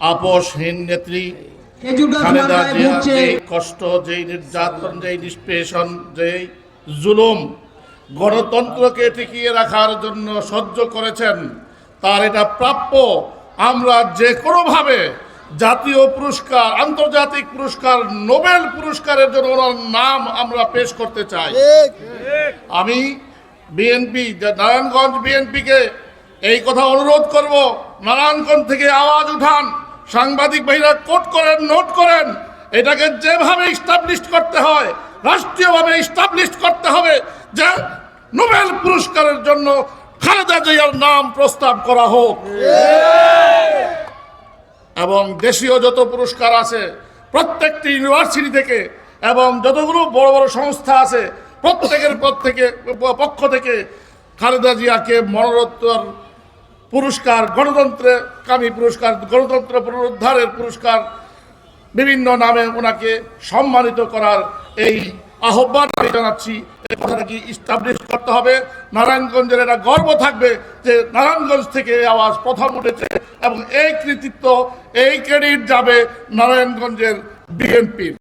আপোষহীন নেত্রী খালেদা জিয়া যেই কষ্ট যেই নির্যাতন যেই নিষ্পেষণ যেই জুলুম গণতন্ত্রকে টিকিয়ে রাখার জন্য সহ্য করেছেন তার এটা প্রাপ্য। আমরা যে কোনোভাবে জাতীয় পুরস্কার আন্তর্জাতিক পুরস্কার নোবেল পুরস্কারের জন্য ওনার নাম আমরা পেশ করতে চাই। আমি বিএনপি নারায়ণগঞ্জ বিএনপিকে এই কথা অনুরোধ করব। নারায়ণগঞ্জ থেকে আওয়াজ উঠান। সাংবাদিক ভাইরা কোট করেন, নোট করেন, এটাকে যেভাবে ইস্টাবলিশ করতে হয়, রাষ্ট্রীয়ভাবে ইস্টাবলিশ করতে হবে যে নোবেল পুরস্কারের জন্য খালেদা জিয়ার নাম প্রস্তাব করা হোক। এবং দেশীয় যত পুরস্কার আছে, প্রত্যেকটি ইউনিভার্সিটি থেকে এবং যতগুলো বড় বড় সংস্থা আছে, প্রত্যেকের প্রত্যেকে, পক্ষ থেকে খালেদা জিয়াকে মরণোত্তর পুরস্কার, গণতন্ত্রে কামী পুরস্কার, গণতন্ত্র পুনরুদ্ধারের পুরস্কার, বিভিন্ন নামে ওনাকে সম্মানিত করার এই আহ্বান আমি জানাচ্ছি। এই কথাটা কি ইস্টাবলিশ করতে হবে? নারায়ণগঞ্জের এটা গর্ব থাকবে যে নারায়ণগঞ্জ থেকে এই আওয়াজ প্রথম উঠেছে এবং এই কৃতিত্ব, এই ক্রেডিট যাবে নারায়ণগঞ্জের বিএনপির।